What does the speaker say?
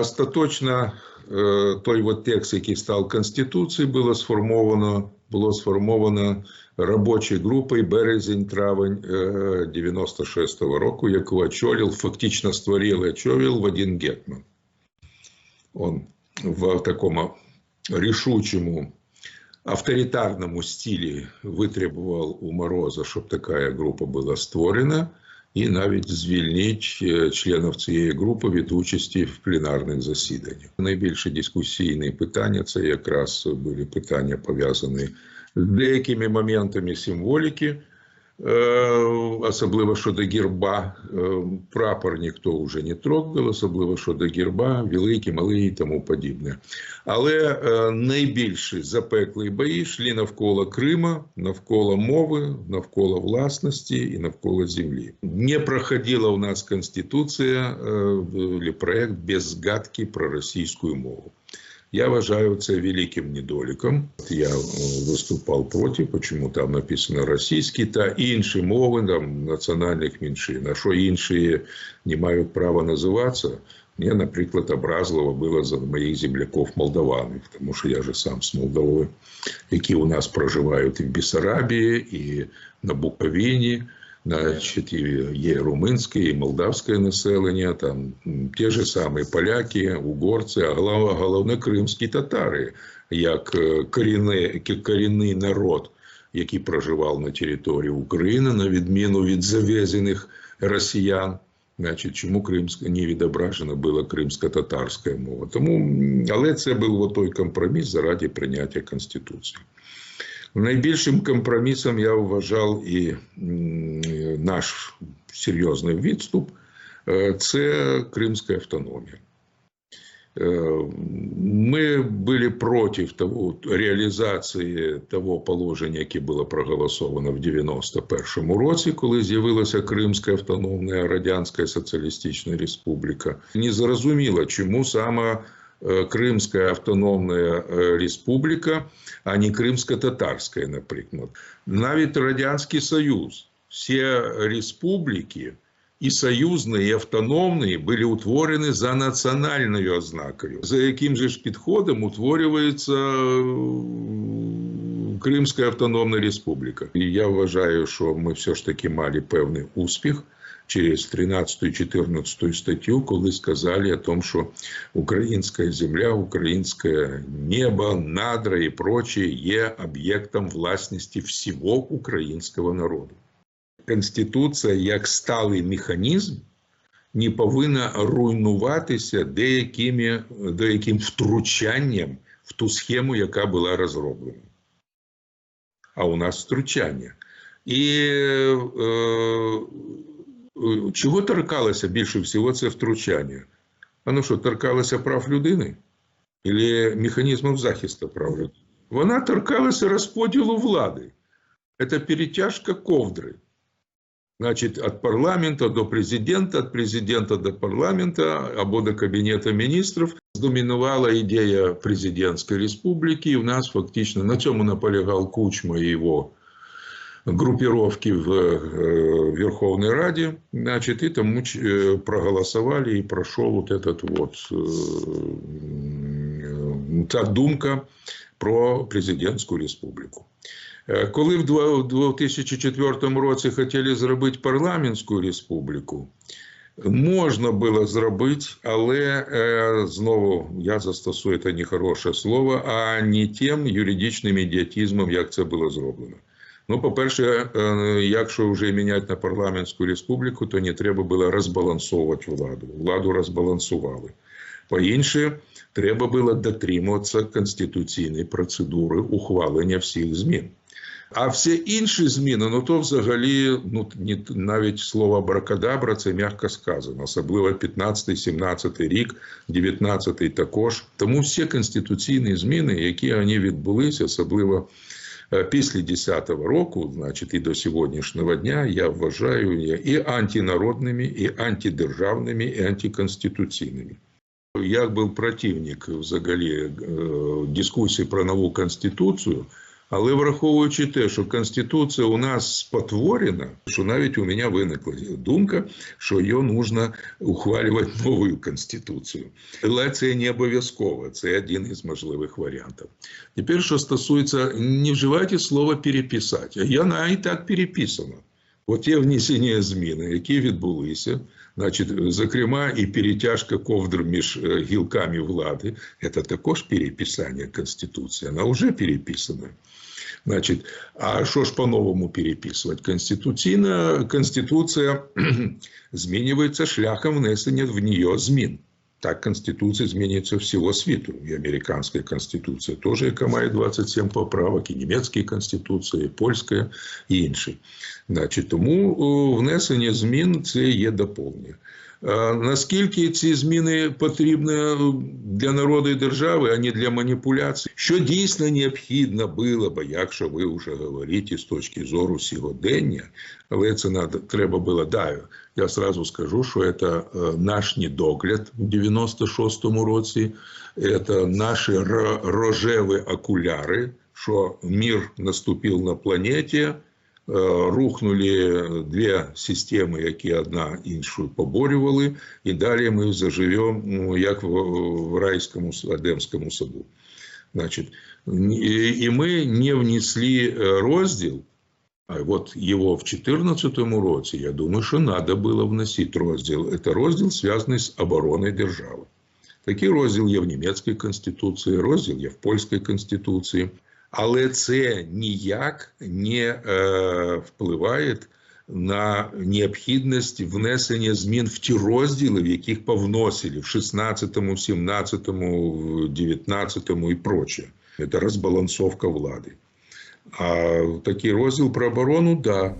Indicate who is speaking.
Speaker 1: Остаточно е, той от текст, який став Конституцією, було сформовано, було сформовано робочою групою березень-травень е, 96-го року, яку очолив, фактично створив і очолив Вадим Гетман. Он в такому рішучому авторитарному стилі витребував у Мороза, щоб така група була створена, і навіть звільнить е, членів цієї групи від участі в пленарних засіданнях. Найбільше дискусійні питання це якраз були питання пов'язані з деякими моментами символіки. Е, Особливо щодо герба, Е, прапор ніхто вже не трогав, особливо щодо герба, великий, малий і тому подібне. Але е, найбільші запеклі бої йшли навколо Крима, навколо мови, навколо власності і навколо землі. Не проходила у нас Конституція проект без згадки про російську мову. Я вважаю це великим недоліком. Я е, виступав проти, чому там написано російські та інші мови там, національних меншин. А що інші не мають права називатися? Мені, наприклад, образливо було за моїх земляків молдаванів, тому що я же сам з Молдови, які у нас проживають і в Бессарабії, і на Буковині. Значить, і є румунське і молдавське населення, там ті ж самі поляки, угорці, а головне, кримські татари, як е, корінний, корінний народ, який проживав на території України, на відміну від завезених росіян. Значить, чому кримська не відображена була кримсько-татарська мова? Тому, але це був той компроміс заради прийняття Конституції. Найбільшим компромісом я вважав і наш серйозний відступ е, це Кримська автономія. Е, Ми були проти того, реалізації того положення, яке було проголосовано в 91-му році, коли з'явилася Кримська автономна Радянська Соціалістична Республіка. Не зрозуміло, чому саме е, Кримська автономна е, республіка, а не Кримсько-татарська, наприклад. Навіть Радянський Союз, всі республіки і союзні, і автономні були утворені за національною ознакою. За яким же ж підходом утворюється е, Кримська автономна республіка. І я вважаю, що ми все ж таки мали певний успіх. Через 13-14 статтю, коли сказали о том, що українська земля, українське небо, надра і прочее є об'єктом власності всього українського народу. Конституція як сталий механізм не повинна руйнуватися деякими, деяким втручанням в ту схему, яка була розроблена. А у нас втручання. І е, чого торкалося більше всього це втручання? А ну що, торкалося прав людини? Или механізмів захисту прав людини? Вона торкалася розподілу влади. Це перетяжка ковдри. Значит, от парламента до президента, от президента до парламента або до кабінету міністрів домінувала ідея президентської республіки. І в нас фактично на цьому наполягав Кучма і його группировки в э, Верховной Раде, значит, и тому э, проголосовали и прошел вот этот вот э, та думка про президентську республіку. Е, Коли в два- в 2004 році хотіли зробити парламентську республіку, можна було зробити, але е, знову я застосую це нехороше слово, а не тим юридичним ідіотизмом, як це було зроблено. Ну, по-перше, е, якщо вже міняти на парламентську республіку, то не треба було розбалансовувати владу. Владу розбалансували. По-інше, треба було дотримуватися конституційної процедури ухвалення всіх змін. А всі інші зміни, ну то взагалі, ну навіть слово бракадабра, це м'яко сказано, особливо 15-17 рік, 19 також. Тому всі конституційні зміни, які вони відбулися, особливо після 10-го року, значить, і до сьогоднішнього дня, я вважаю є і антинародними, і антидержавними, і антиконституційними. Я був противник взагалі е, дискусії про нову конституцію, Але враховуючи те, що Конституція у нас спотворена, що навіть у мене виникла думка, що її нужно ухвалювати нову Конституцію. Але це не обов'язково, це один із можливих варіантів. Тепер, що стосується, не вживайте слово переписати, Я і так переписана. От є внесення зміни, які відбулися, значить, зокрема, і перетяжка ковдр між е, гілками влади, це також переписання Конституції, вона вже переписана. Значить, а що ж по-новому переписувати? Конституційна Конституція змінюється шляхом внесення в нее змін. Так Конституція змінюється всього світу. І американська Конституція теж, яка має 27 поправок, і німецька Конституція, і польська, і інші. Значить, тому о, внесення змін це є доповнення. А Наскільки ці зміни потрібні для народу і держави, а не для маніпуляцій? Що дійсно необхідно було б, якщо ви вже говорите з точки зору сьогодення, але це надо, треба було да, Я сразу скажу, що це е, наш недогляд в 96-му році, це наші рожеві окуляри, що мир наступив на планеті, е, рухнули дві системи, які одна іншу поборювали, і далі ми заживемо ну, як в, райському Едемському саду. Значить, і, і ми не внесли е, розділ, а от його в 2014 році, я думаю, що треба було вносити розділ. Це розділ зв'язаний з обороною держави. Такий розділ є в німецькій конституції, розділ є в польській конституції, але це ніяк не е, впливає на необхідність внесення змін в ті розділи, в яких повносили в 16, 17, 19 і проче. Це розбалансовка влади. А такий розділ про оборону, да.